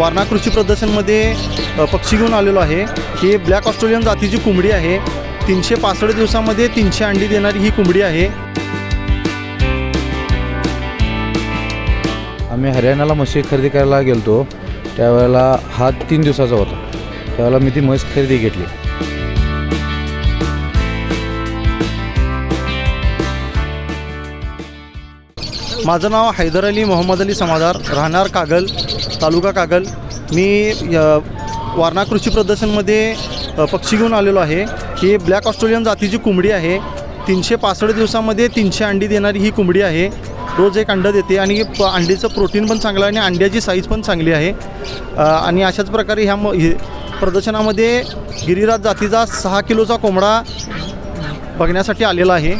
वारणा कृषी प्रदर्शनमध्ये पक्षी घेऊन आलेलो आहे. ही ब्लॅक ऑस्ट्रेलियन जातीची कोंबडी आहे. तीनशे पासष्ट दिवसामध्ये तीनशे अंडी देणारी ही कोंबडी आहे. आम्ही हरियाणाला म्हशी खरेदी करायला गेलतो. त्यावेळेला हा तीन दिवसाचा होता. त्यावेळेला मी ती म्हैस खरेदी घेतली. माझं नाव हैदर अली मोहम्मद अली समाधार राहणार कागल तालुका कागल. मी वारणा कृषी प्रदर्शनमध्ये पक्षी घेऊन आलेलो आहे. ही ब्लॅक ऑस्ट्रेलियन जातीची कोंबडी आहे. तीनशे पासष्ट दिवसामध्ये तीनशे अंडी देणारी ही कोंबडी आहे. रोज एक अंडं देते आणि प अंडीचं प्रोटीन पण चांगलं आहे आणि अंड्याची साईज पण चांगली आहे. आणि अशाच प्रकारे ह्या म हे प्रदर्शनामध्ये गिरिराज जातीचा सहा किलोचा कोंबडा बघण्यासाठी आलेला आहे.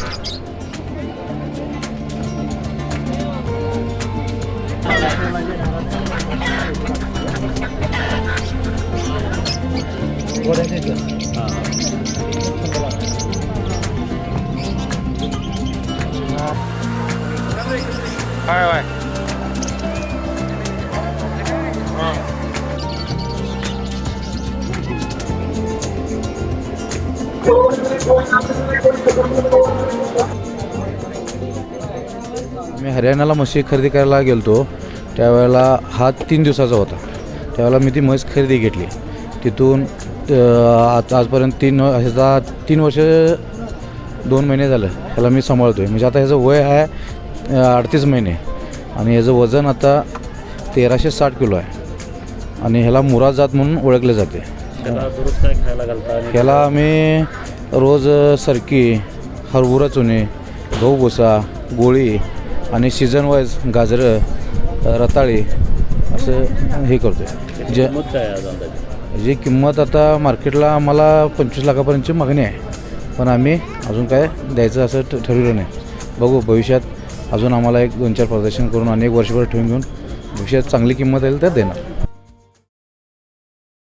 मी हरियाणाला म्हशी खरेदी करायला गेलतो. त्यावेळेला हा तीन दिवसाचा होता. त्यावेळेला मी ती म्हैस खरेदी घेतली. तिथून आज आजपर्यंत तीन ह्याचा तीन वर्ष दोन महिने झालं. ह्याला मी सांभाळतो आहे म्हणजे आता ह्याचं वय आहे अडतीस महिने. आणि ह्याचं वजन आता तेराशे साठ किलो आहे. आणि ह्याला मुरा जात म्हणून ओळखले जाते. ह्याला आम्ही रोज सरकी हरभरा चुने गहू भुसा गोळी आणि सीझन वाईज गाजरं रताळी असं हे करतो जे जी किंमत आता मार्केटला आम्हाला पंचवीस लाखापर्यंतची मागणी आहे. पण आम्ही अजून काय द्यायचं असं ठ- ठरवलं नाही. बघू भविष्यात अजून आम्हाला एक दोन चार प्रदर्शन करून आणि एक वर्षभर ठेवून घेऊन भविष्यात चांगली किंमत येईल तर देणार.